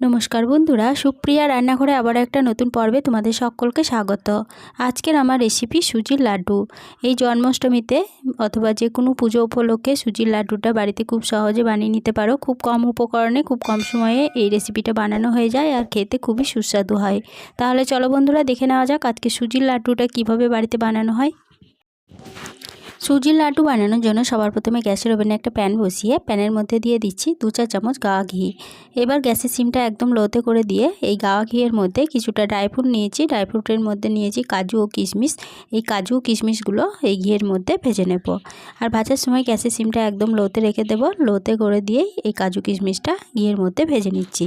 নমস্কার বন্ধুরা, সুপ্রিয়া রান্নাঘরে আবার একটা নতুন পর্বে তোমাদের সকলকে স্বাগত। আজকের আমার রেসিপি সুজির লাড্ডু। এই জন্মাষ্টমীতে অথবা যে কোনো পুজো উপলক্ষে সুজির লাড্ডুটা বাড়িতে খুব সহজে বানিয়ে নিতে পারো। খুব কম উপকরণে, খুব কম সময়ে এই রেসিপিটা বানানো হয়ে যায় আর খেতে খুবই সুস্বাদু হয়। তাহলে চলো বন্ধুরা, দেখে নেওয়া যাক আজকে সুজির লাড্ডুটা কীভাবে বাড়িতে বানানো হয়। সুজির লাড্ডু বানানোর জন্য সবার প্রথমে গ্যাসের ওভেনে একটা প্যান বসিয়ে প্যানের মধ্যে দিয়ে দিচ্ছি দু চার চামচ গাওয়া ঘি। এবার গ্যাসের সিমটা একদম লোতে করে দিয়ে এই গাওয়া ঘিয়ের মধ্যে কিছুটা ড্রাই ফ্রুট নিয়েছি। ড্রাই ফ্রুটের মধ্যে নিয়েছি কাজু ও কিশমিশ। এই কাজু কিশমিশগুলো এই ঘিয়ের মধ্যে ভেজে নেব। আর ভাজার সময় গ্যাসের সিমটা একদম লোতে রেখে দেব। লোতে করে দিয়েই এই কাজু কিশমিশটা ঘিয়ের মধ্যে ভেজে নিচ্ছি।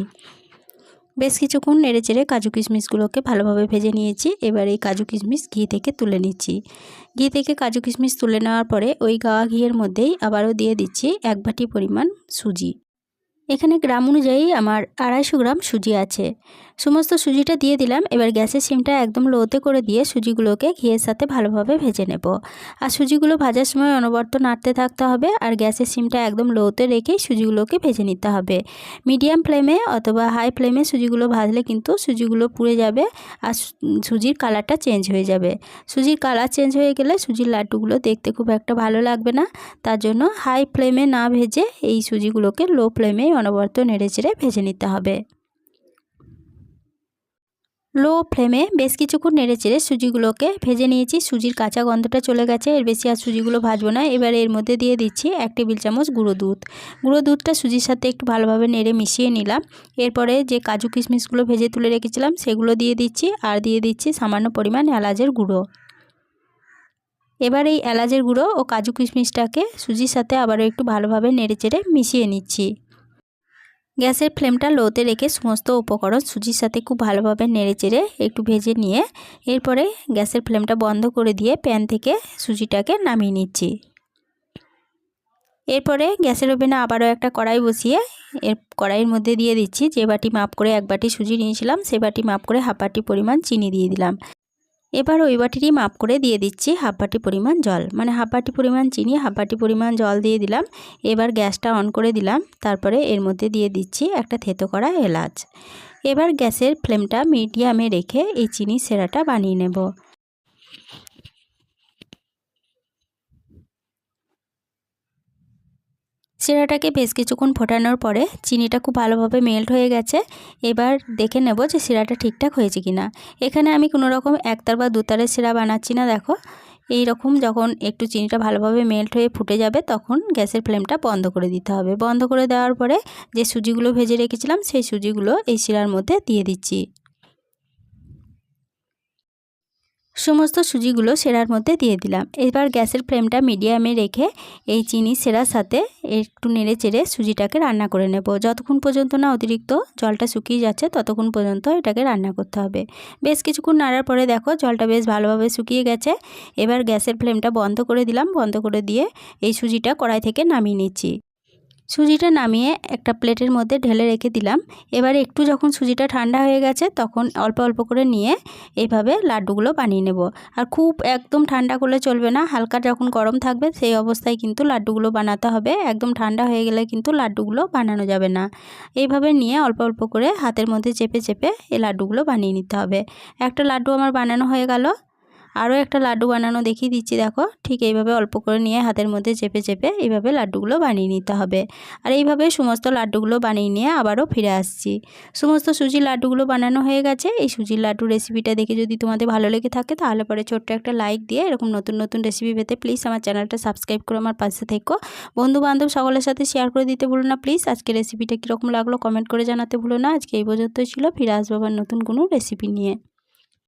বেশ কিছুক্ষণ নেড়ে চেড়ে কাজু কিশমিশগুলোকে ভালোভাবে ভেজে নিয়েছি। এবার এই কাজু কিশমিশ ঘি থেকে তুলে নিচ্ছি। ঘি থেকে কাজু কিশমিশ তুলে নেওয়ার পরে ওই গাওয়া ঘিয়ের মধ্যেই আবারও দিয়ে দিচ্ছি এক বাটি পরিমাণ সুজি। এখানে গ্রাম অনুযায়ী আমার আড়াইশো গ্রাম সুজি আছে। সমস্ত সুজিটা দিয়ে দিলাম, এবার গ্যাসের সিমটা একদম লোতে করে দিয়ে সুজিগুলোকে ঘিয়ের সাথে ভালোভাবে ভেজে নেব। আর সুজিগুলো ভাজার সময় অনবর্ত নাড়তে থাকতে হবে, আর গ্যাসের সিমটা একদম লোতে রেখেই সুজিগুলোকে ভেজে নিতে হবে। মিডিয়াম ফ্লেমে অথবা হাই ফ্লেমে সুজিগুলো ভাজলে কিন্তু সুজিগুলো পুড়ে যাবে, আর সুজির কালারটা চেঞ্জ হয়ে যাবে। সুজির কালার চেঞ্জ হয়ে গেলে সুজির লাড্ডুগুলো দেখতে খুব একটা ভালো লাগবে না, তার জন্য হাই ফ্লেমে না ভেজে এই সুজিগুলোকে লো ফ্লেমে অনবরত নেড়ে চেড়ে ভেজে নিতে হবে। লো ফ্লেমে বেশ কিছুক্ষণ নেড়ে চেড়ে সুজিগুলোকে ভেজে নিয়েছি। সুজির কাঁচা গন্ধটা চলে গেছে, এর বেশি আর সুজিগুলো ভাজবো না। এবার এর মধ্যে দিয়ে দিচ্ছি এক টেবিল চামচ গুঁড়ো দুধ। গুঁড়ো দুধটা সুজির সাথে একটু ভালোভাবে নেড়ে মিশিয়ে নিলাম। এরপরে যে কাজু কিশমিশগুলো ভেজে তুলে রেখেছিলাম, সেগুলো দিয়ে দিচ্ছি আর দিয়ে দিচ্ছি সামান্য পরিমাণ এলাচের গুঁড়ো। এবার এই এলাচের গুঁড়ো ও কাজু কিশমিশটাকে সুজির সাথে আবারও একটু ভালোভাবে নেড়ে চেড়ে মিশিয়ে নিচ্ছি। গ্যাসের ফ্লেমটা লোতে রেখে সমস্ত উপকরণ সুজির সাথে খুব ভালোভাবে নেড়ে চেড়ে একটু ভেজে নিয়ে এরপরে গ্যাসের ফ্লেমটা বন্ধ করে দিয়ে প্যান থেকে সুজিটাকে নামিয়ে নিচ্ছি। এরপরে গ্যাসের ওভেনে আবারও একটা কড়াই বসিয়ে এর কড়াইয়ের মধ্যে দিয়ে দিচ্ছি। যে বাটি মাপ করে এক বাটি সুজি নিয়েছিলাম, সে বাটি মাপ করে হাফ বাটি পরিমাণ চিনি দিয়ে দিলাম। এবার ওই বাটিরই মাপ করে দিয়ে দিচ্ছি হাফ বাটি পরিমাণ জল। মানে হাফ বাটি পরিমাণ চিনি, হাফ বাটি পরিমাণ জল দিয়ে দিলাম। এবার গ্যাসটা অন করে দিলাম। তারপরে এর মধ্যে দিয়ে দিচ্ছি একটা থেতো করা এলাচ। এবার গ্যাসের ফ্লেমটা মিডিয়ামে রেখে এই চিনি সেরাটা বানিয়ে নেব। শিরাটাকে বেশ কিছুক্ষণ ফোটানোর পরে চিনিটা খুব ভালোভাবে মেল্ট হয়ে গেছে। এবার দেখে নেব যে শিরাটা ঠিকঠাক হয়েছে কি না এখানে আমি কোনো রকম একতার বা দুতারের শিরা বানাচ্ছি না, দেখো। এই রকম যখন একটু চিনিটা ভালোভাবে মেল্ট হয়ে ফুটে যাবে, তখন গ্যাসের ফ্লেমটা বন্ধ করে দিতে হবে। বন্ধ করে দেওয়ার পরে যে সুজিগুলো ভেজে রেখেছিলাম, সেই সুজিগুলো এই শিরার মধ্যে দিয়ে দিচ্ছি। সমস্ত সুজিগুলো সেরার মধ্যে দিয়ে দিলাম। এবার গ্যাসের ফ্লেমটা মিডিয়ামে রেখে এই চিনি সেরার সাথে একটু নেড়ে চেড়ে সুজিটাকে রান্না করে নেব। যতক্ষণ পর্যন্ত না অতিরিক্ত জলটা শুকিয়ে যাচ্ছে, ততক্ষণ পর্যন্ত এটাকে রান্না করতে হবে। বেশ কিছুক্ষণ নাড়ার পরে দেখো জলটা বেশ ভালোভাবে শুকিয়ে গেছে। এবার গ্যাসের ফ্লেমটা বন্ধ করে দিলাম। বন্ধ করে দিয়ে এই সুজিটা কড়াই থেকে নামিয়ে নিচ্ছি। সুজিটা নামিয়ে একটা প্লেটের মধ্যে ঢেলে রেখে দিলাম। এবার একটু যখন সুজিটা ঠান্ডা হয়ে গেছে, তখন অল্প অল্প করে নিয়ে এইভাবে লাড্ডুগুলো বানিয়ে নেব। আর খুব একদম ঠান্ডা করলে চলবে না, হালকা যখন গরম থাকবে, সেই অবস্থায় কিন্তু লাড্ডুগুলো বানাতে হবে। একদম ঠান্ডা হয়ে গেলে কিন্তু লাড্ডুগুলো বানানো যাবে না। এইভাবে নিয়ে অল্প অল্প করে হাতের মধ্যে চেপে চেপে এই লাড্ডুগুলো বানিয়ে নিতে হবে। একটা লাড্ডু আমার বানানো হয়ে গেল। আরও একটা লাড্ডু বানানো দেখিয়ে দিচ্ছি, দেখো। ঠিক এইভাবে অল্প করে নিয়ে হাতের মধ্যে চেপে চেপে এইভাবে লাড্ডুগুলো বানিয়ে নিতে হবে। আর এইভাবে সমস্ত লাড্ডুগুলো বানিয়ে নিয়ে আবারও ফিরে আসছি। সমস্ত সুজির লাড্ডুগুলো বানানো হয়ে গেছে। এই সুজির লাড্ডু রেসিপিটা দেখে যদি তোমাদের ভালো লেগে থাকে, তাহলে পরে ছোট্ট একটা লাইক দিয়ে এরকম নতুন নতুন রেসিপি পেতে প্লিজ আমার চ্যানেলটা সাবস্ক্রাইব করে আমার পাশে থেকো। বন্ধু বান্ধব সকলের সাথে শেয়ার করে দিতে ভুলো না। প্লিজ আজকে রেসিপিটা কীরকম লাগল কমেন্ট করে জানাতে ভুলো না। আজকে এই পর্যন্তই ছিল। ফিরে আসব আবার নতুন কোনো রেসিপি নিয়ে।